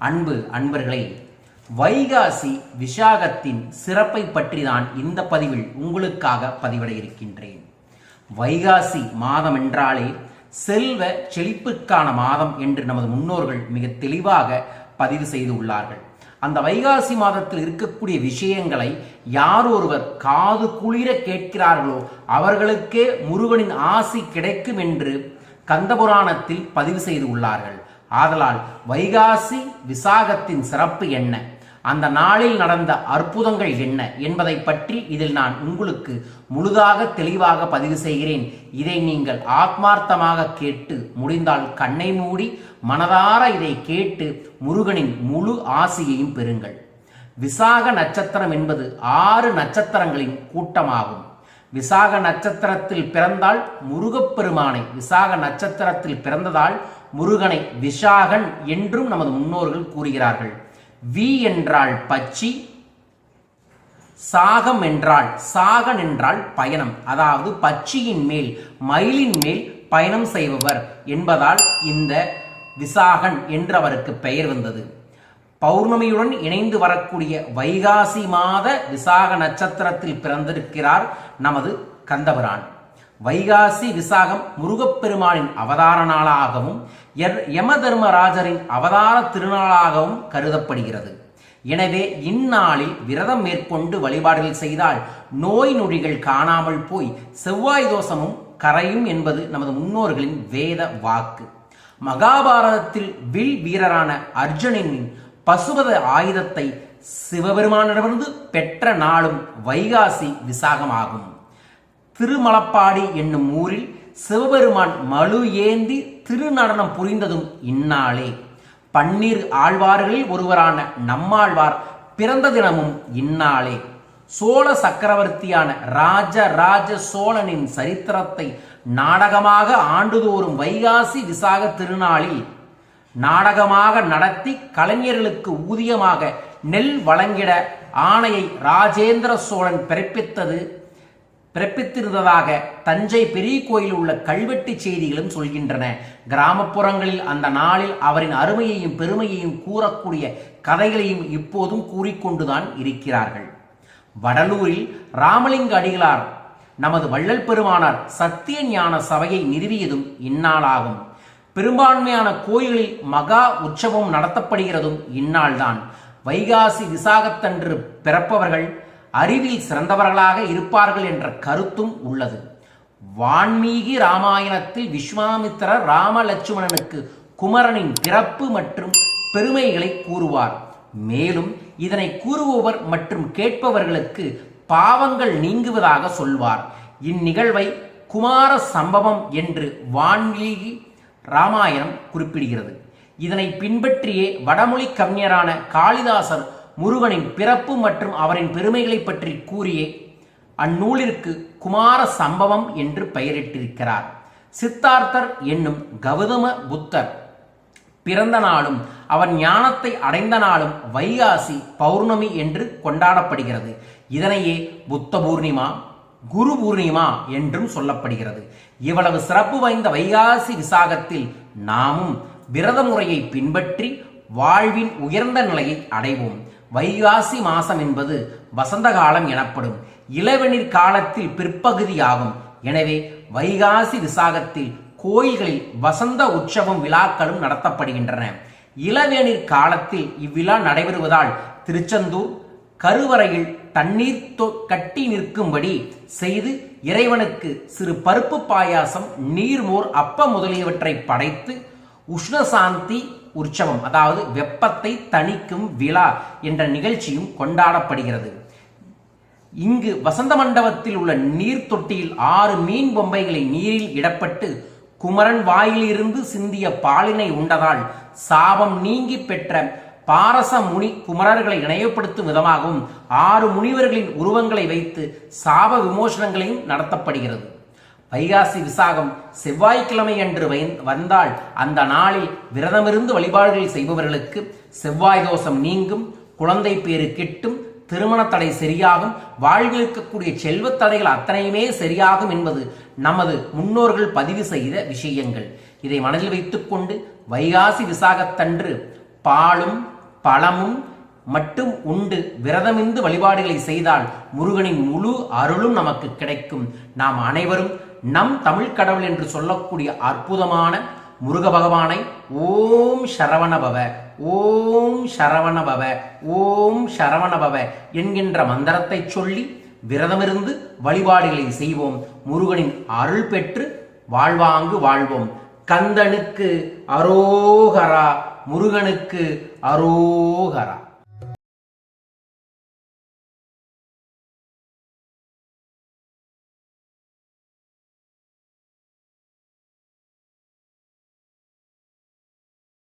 அன்பு அன்பர்களே வைகாசி விசாகத்தின் சிறப்பை பற்றி தான் இந்த பதிவில் உங்களுக்காக பதிவிட இருக்கின்றேன் வைகாசி மாதம் என்றாலே செல்வ செழிப்புக்கான மாதம் என்று நமது முன்னோர்கள் மிக தெளிவாக பதிவு செய்து உள்ளார்கள் அந்த வைகாசி மாதத்தில் இருக்கக்கூடிய விஷயங்களை யார் ஒருவர் காது குளிர கேட்கிறார்களோ அவர்களுக்கே முருகனின் ஆசி கிடைக்கும் என்று கந்தபுராணத்தில் பதிவு செய்து உள்ளார்கள் ஆதலால் வைகாசி விசாகத்தின் சிறப்பு என்ன? அந்த நாளில் நடந்த அற்புதங்கள் என்ன? என்பதை பற்றி இதில் நான் உங்களுக்கு முழுதாக தெளிவாக பதிவு செய்கிறேன். இதை நீங்கள் ஆத்மார்த்தமாக கேட்டு முடிந்தால் கண்ணை மூடி மனதார இதை கேட்டு முருகனின் முழு ஆசியையும் பெறுங்கள். விசாக நட்சத்திரம் என்பது ஆறு நட்சத்திரங்களின் கூட்டமாகும். விசாக நட்சத்திரத்தில் பிறந்தால் முருகப்பெருமானை விசாக நட்சத்திரத்தில் பிறந்ததால் முருகனை விஷாகன் என்றும் நமது முன்னோர்கள் கூறுகிறார்கள். வி என்றால் பச்சி சாகம் என்றால் சாகன் என்றால் பயணம். அதாவது பச்சியின் மேல் மயிலின் மேல் பயணம் செய்பவர் என்பதால் இந்த விசாகன் என்று அவருக்கு பெயர் வந்தது. பௌர்ணமியுடன் இணைந்து வரக்கூடிய வைகாசி மாத விசாக நட்சத்திரத்தில் பிறந்திருக்கிறார் நமது கந்தபுரான். வைகாசி விசாகம் முருகப்பெருமானின் அவதார நாளாகவும் யம தர்மராஜரின் அவதார திருநாளாகவும் கருதப்படுகிறது. எனவே இந்நாளில் விரதம் மேற்கொண்டு வழிபாடுகள் செய்தால் நோய் நொடிகள் காணாமல் போய் செவ்வாய் தோஷமும் கரையும் என்பது நமது முன்னோர்களின் வேத வாக்கு. மகாபாரதத்தில் வில் வீரரான அர்ஜுனின் பசுபத ஆயுதத்தை சிவபெருமானிடமிருந்து பெற்ற நாளும் வைகாசி விசாகமாகும். திருமலப்பாடி என்னும் ஊரில் சிவபெருமான் மழு ஏந்தி திருநடனம் புரிந்ததும் இந்நாளே. பன்னீர் ஆழ்வார்களில் ஒருவரான நம்மாழ்வார் பிறந்த தினமும் இந்நாளே. சோழ சக்கரவர்த்தியான ராஜ ராஜ சோழனின் சரித்திரத்தை நாடகமாக ஆண்டுதோறும் வைகாசி விசாக திருநாளில் நாடகமாக நடத்தி கலைஞர்களுக்கு ஊதியமாக நெல் வழங்கிட ஆணையை ராஜேந்திர சோழன் பிறப்பித்தது பிறப்பித்திருந்ததாக தஞ்சை பெரிய கோயில் உள்ள கல்வெட்டு செய்திகளும் சொல்கின்றன. கிராமப்புறங்களில் அந்த நாளில் அவரின் அருமையையும் பெருமையையும் கூறக்கூடிய கதைகளையும் இப்போதும் கூறிக்கொண்டுதான் இருக்கிறார்கள். வடலூரில் ராமலிங்க அடிகளார் நமது வள்ளல் பெருமானார் சத்திய ஞான சபையை நிறுவியதும் இந்நாளாகும். பெரும்பான்மையான கோயிலில் மகா உற்சவம் நடத்தப்படுகிறதும் இந்நாள்தான். வைகாசி விசாகத்தன்று பிறப்பவர்கள் அறிவில் சிறந்தவர்களாக இருப்பார்கள் என்ற கருத்தும் உள்ளது. வான்மீகி ராமாயணத்தில் விஸ்வாமித்திரர் ராமலட்சுமணனுக்கு குமரனின் பிறப்பு மற்றும் பெருமைகளை கூறுவார். மேலும் இதனை கூறுபவர் மற்றும் கேட்பவர்களுக்கு பாவங்கள் நீங்குவதாக சொல்வார். இந்நிகழ்வை குமார சம்பவம் என்று வான்மீகி ராமாயணம் குறிப்பிடுகிறது. இதனை பின்பற்றியே வடமொழி கவிஞரான காளிதாசர் முருகனின் பிறப்பு மற்றும் அவரின் பெருமைகளை பற்றி கூறியே அந்நூலிற்கு குமார சம்பவம் என்று பெயரிட்டிருக்கிறார். சித்தார்த்தர் என்னும் கௌதம புத்தர் பிறந்த நாளும் அவர் ஞானத்தை அடைந்த நாளும் வைகாசி பௌர்ணமி என்று கொண்டாடப்படுகிறது. இதனையே புத்த பூர்ணிமா குரு பூர்ணிமா என்றும் சொல்லப்படுகிறது. இவ்வளவு சிறப்பு வாய்ந்த வைகாசி விசாகத்தில் நாமும் விரத முறையை பின்பற்றி வாழ்வின் உயர்ந்த நிலையை அடைவோம். வைகாசி மாசம் என்பது வசந்த காலம் எனப்படும். இளவெனிற் காலத்தில் பிற்பகுதியாகும். எனவே வைகாசி விசாகத்தில் கோயில்களில் வசந்த உற்சவம் விழாக்களும் நடத்தப்படுகின்றன. இளவேநீர் காலத்தில் இவ்விழா நடைபெறுவதால் திருச்செந்தூர் கருவறையில் தண்ணீர் கட்டி நிற்கும்படி செய்து இறைவனுக்கு சிறு பருப்பு பாயாசம் நீர்மோர் அப்ப முதலியவற்றை படைத்து உஷ்ணசாந்தி உற்சவம் அதாவது வெப்பத்தை தணிக்கும் விழா என்ற நிகழ்ச்சியும் கொண்டாடப்படுகிறது. இங்கு வசந்த மண்டபத்தில் உள்ள நீர் தொட்டியில் ஆறு மீன் பொம்மைகளை நீரில் இடப்பட்டு குமரன் வாயிலிருந்து சிந்திய பாலினை உண்டதால் சாபம் நீங்கி பெற்ற பாரச முனி குமரர்களை நினைவுபடுத்தும் விதமாகவும் ஆறு முனிவர்களின் உருவங்களை வைத்து சாப விமோசனங்களையும் நடத்தப்படுகிறது. வைகாசி விசாகம் செவ்வாய்க்கிழமை அன்று வந்தால் அந்த நாளில் விரதமிருந்து வழிபாடுகள் செய்பவர்களுக்கு செவ்வாய் தோஷம் நீங்கும் குழந்தை பேரு கிட்டும் திருமண தடை சரியாகும் வாழ்வில் இருக்கக்கூடிய செல்வத் தடைகள் அத்தனையுமே சரியாகும் என்பது நமது முன்னோர்கள் பதிவு செய்த விஷயங்கள். இதை மனதில் வைத்துக்கொண்டு வைகாசி விசாகத்தன்று பாலும் பழமும் மட்டும் உண்டு. விரதமிருந்து வழிபாடுகளை செய்தால் முருகனின் முழு அருளும் நமக்கு கிடைக்கும். நாம் அனைவரும் நம் தமிழ் கடவுள் என்று சொல்லக்கூடிய அற்புதமான முருக பகவானை ஓம் சரவணபவ ஓம் சரவணபவ ஓம் சரவணபவ என்கின்ற மந்திரத்தை சொல்லி விரதமிருந்து வழிபாடுகளை செய்வோம். முருகனின் அருள் பெற்று வாழ்வாங்கு வாழ்வோம். கந்தனுக்கு அரோகரா முருகனுக்கு அரோகரா.